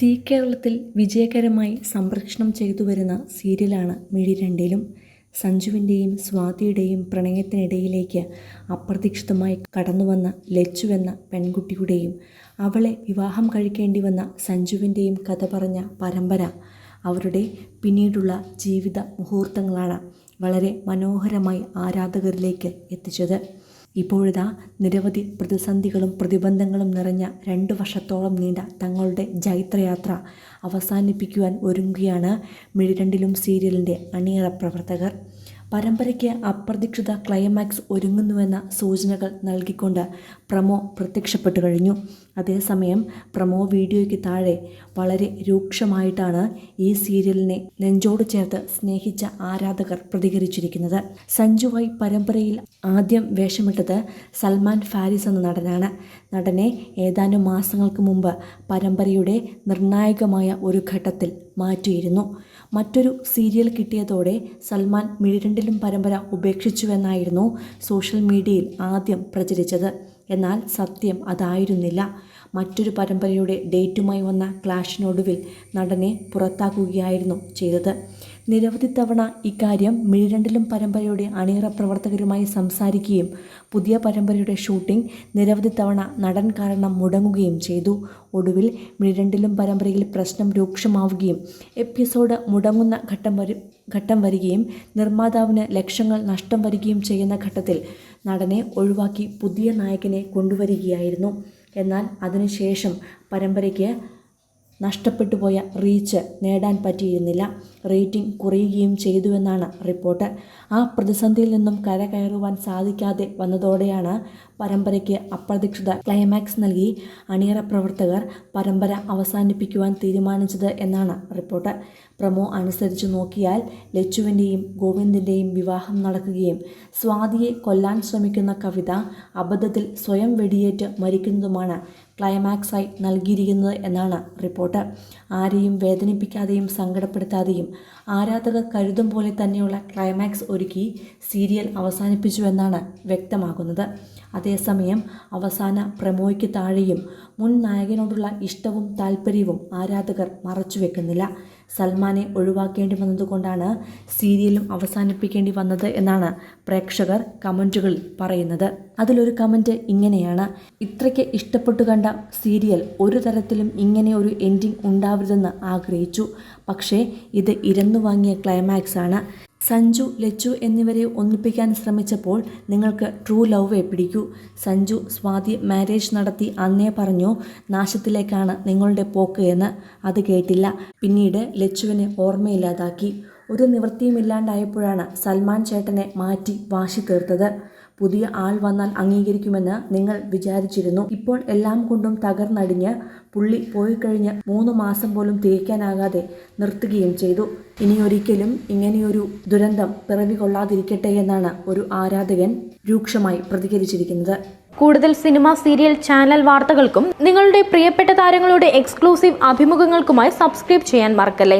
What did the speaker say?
C കേരളത്തിൽ വിജയകരമായി സംപ്രേഷണം ചെയ്തു വരുന്ന സീരിയലാണ് മിഴി രണ്ടിലും. സഞ്ജുവിന്റെയും സ്വാതിയുടെയും പ്രണയത്തിനിടയിലേക്ക് അപ്രതീക്ഷിതമായി കടന്നുവന്ന ലച്ചു എന്ന പെൺകുട്ടിയുടെയും അവളെ വിവാഹം കഴിക്കേണ്ടി വന്ന സഞ്ജുവിന്റെയും കഥ പറഞ്ഞ പരമ്പര അവരുടെ പിന്നീടുള്ള ജീവിത മുഹൂർത്തങ്ങളാണ് വളരെ മനോഹരമായി ആരാധകരിലേക്ക് എത്തിച്ചത്. ഇപ്പോഴിതാ നിരവധി പ്രതിസന്ധികളും പ്രതിബന്ധങ്ങളും നിറഞ്ഞ രണ്ട് വർഷത്തോളം നീണ്ട തങ്ങളുടെ ജൈത്രയാത്ര അവസാനിപ്പിക്കുവാൻ ഒരുങ്ങുകയാണ് മിഴിരണ്ടിലും സീരിയലിന്റെ അണിയറ പ്രവർത്തകർ. പരമ്പരയ്ക്ക് അപ്രതീക്ഷിത ക്ലൈമാക്സ് ഒരുങ്ങുന്നുവെന്ന സൂചനകൾ നൽകിക്കൊണ്ട് പ്രമോ പ്രത്യക്ഷപ്പെട്ടു കഴിഞ്ഞു. അതേസമയം പ്രമോ വീഡിയോയ്ക്ക് താഴെ വളരെ രൂക്ഷമായിട്ടാണ് ഈ സീരിയലിനെ നെഞ്ചോട് ചേർത്ത് സ്നേഹിച്ച ആരാധകർ പ്രതികരിച്ചിരിക്കുന്നത്. സഞ്ജുവായി പരമ്പരയിൽ ആദ്യം വേഷമിട്ടത് സൽമാൻ ഫാരിസ് എന്ന നടനാണ്. നടനെ ഏതാനും മാസങ്ങൾക്ക് മുമ്പ് പരമ്പരയുടെ നിർണായകമായ ഒരു ഘട്ടത്തിൽ മാറ്റിയിരുന്നു. മറ്റൊരു സീരിയൽ കിട്ടിയതോടെ സൽമാൻ മിഴിരണ്ടിലും പരമ്പര ഉപേക്ഷിച്ചുവെന്നായിരുന്നു സോഷ്യൽ മീഡിയയിൽ ആദ്യം പ്രചരിച്ചത്. എന്നാൽ സത്യം അതായിരുന്നില്ല. മറ്റൊരു പരമ്പരയുടെ ഡേറ്റുമായി വന്ന ക്ലാഷിനൊടുവിൽ നടനെ പുറത്താക്കുകയായിരുന്നു ചെയ്തത്. നിരവധി തവണ ഇക്കാര്യം മിഴിരണ്ടിലും പരമ്പരയുടെ അണിയറ പ്രവർത്തകരുമായി സംസാരിക്കുകയും പുതിയ പരമ്പരയുടെ ഷൂട്ടിംഗ് നിരവധി തവണ നടൻ കാരണം മുടങ്ങുകയും ചെയ്തു. ഒടുവിൽ മിഴിരണ്ടിലും പരമ്പരയിൽ പ്രശ്നം രൂക്ഷമാവുകയും എപ്പിസോഡ് മുടങ്ങുന്ന ഘട്ടം വരു ഘട്ടം വരികയും നിർമ്മാതാവിന് ലക്ഷങ്ങൾ നഷ്ടം വരികയും ചെയ്യുന്ന ഘട്ടത്തിൽ നടനെ ഒഴിവാക്കി പുതിയ നായകനെ കൊണ്ടുവരികയായിരുന്നു. എന്നാൽ അതിനുശേഷം പരമ്പരയ്ക്ക് നഷ്ടപ്പെട്ടു പോയ റീച്ച് നേടാൻ പറ്റിയിരുന്നില്ല. റേറ്റിംഗ് കുറയുകയും ചെയ്തുവെന്നാണ് റിപ്പോർട്ട്. ആ പ്രതിസന്ധിയിൽ നിന്നും കരകയറുവാൻ സാധിക്കാതെ വന്നതോടെയാണ് പരമ്പരയ്ക്ക് അപ്രതീക്ഷിത ക്ലൈമാക്സ് നൽകി. അണിയറ പ്രവർത്തകർ പരമ്പര അവസാനിപ്പിക്കുവാൻ തീരുമാനിച്ചത് എന്നാണ് റിപ്പോർട്ട്. പ്രമോ അനുസരിച്ച് നോക്കിയാൽ ലച്ചുവിന്റെയും ഗോവിന്ദിന്റെയും വിവാഹം നടക്കുകയും സ്വാതിയെ കൊല്ലാൻ ശ്രമിക്കുന്ന കവിത അബദ്ധത്തിൽ സ്വയം വെടിയേറ്റ് മരിക്കുന്നതുമാണ് ക്ലൈമാക്സായി നൽകിയിരിക്കുന്നത് എന്നാണ് റിപ്പോർട്ട്. ആരെയും വേദനിപ്പിക്കാതെയും സങ്കടപ്പെടുത്താതെയും ആരാധകർ കരുതും പോലെ തന്നെയുള്ള ക്ലൈമാക്സ് ഒരുക്കി സീരിയൽ അവസാനിപ്പിച്ചുവെന്നാണ് വ്യക്തമാകുന്നത്. അതേസമയം അവസാന പ്രമോയ്ക്ക് താഴെയും മുൻ നായകനോടുള്ള ഇഷ്ടവും താല്പര്യവും ആരാധകർ മറച്ചുവെക്കുന്നില്ല. സൽമാനെ ഒഴിവാക്കേണ്ടി വന്നതുകൊണ്ടാണ് സീരിയലും അവസാനിപ്പിക്കേണ്ടി വന്നത് എന്നാണ് പ്രേക്ഷകർ കമന്റുകളിൽ പറയുന്നത്. അതിലൊരു കമന്റ് ഇങ്ങനെയാണ് ഇത്രയ്ക്ക് ഇഷ്ടപ്പെട്ടു കണ്ട സീരിയൽ ഒരു തരത്തിലും ഇങ്ങനെ ഒരു എൻഡിങ് ഉണ്ടാവരുതെന്ന് ആഗ്രഹിച്ചു. പക്ഷേ ഇത് ഇരന്നു വാങ്ങിയ ക്ലൈമാക്സ് ആണ്. സഞ്ജു ലച്ചു എന്നിവരെ ഒന്നിപ്പിക്കാൻ ശ്രമിച്ചപ്പോൾ നിങ്ങൾക്ക് ട്രൂ ലവ് പിടിക്കൂ. സഞ്ജു സ്വാതി മാരേജ് നടത്തി അന്നേ പറഞ്ഞു നാശത്തിലേക്കാണ് നിങ്ങളുടെ പോക്ക് എന്ന്. അത് കേട്ടില്ല. പിന്നീട് ലച്ചുവിനെ ഓർമ്മയില്ലാതാക്കി. ഒരു നിവൃത്തിയുമില്ലാണ്ടായപ്പോഴാണ് സൽമാൻ ചേട്ടനെ മാറ്റി വാശി തീർത്തത്. പുതിയ ആൾ വന്നാൽ അംഗീകരിക്കുമെന്ന് നിങ്ങൾ വിചാരിച്ചിരുന്നു. ഇപ്പോൾ എല്ലാം കൊണ്ടും തകർന്നടിഞ്ഞ് പുള്ളി പോയി കഴിഞ്ഞ് മൂന്ന് മാസം പോലും തികയ്ക്കാനാകാതെ നിർത്തുകയും ചെയ്തു. ഇനിയൊരിക്കലും ഇങ്ങനെയൊരു ദുരന്തം പിറവി കൊള്ളാതിരിക്കട്ടെ എന്നാണ് ഒരു ആരാധകൻ രൂക്ഷമായി പ്രതികരിച്ചിരിക്കുന്നത്. കൂടുതൽ സിനിമ സീരിയൽ ചാനൽ വാർത്തകൾക്കും നിങ്ങളുടെ പ്രിയപ്പെട്ട താരങ്ങളുടെ എക്സ്ക്ലൂസീവ് അഭിമുഖങ്ങൾക്കുമായി സബ്സ്ക്രൈബ് ചെയ്യാൻ മറക്കല്ലേ?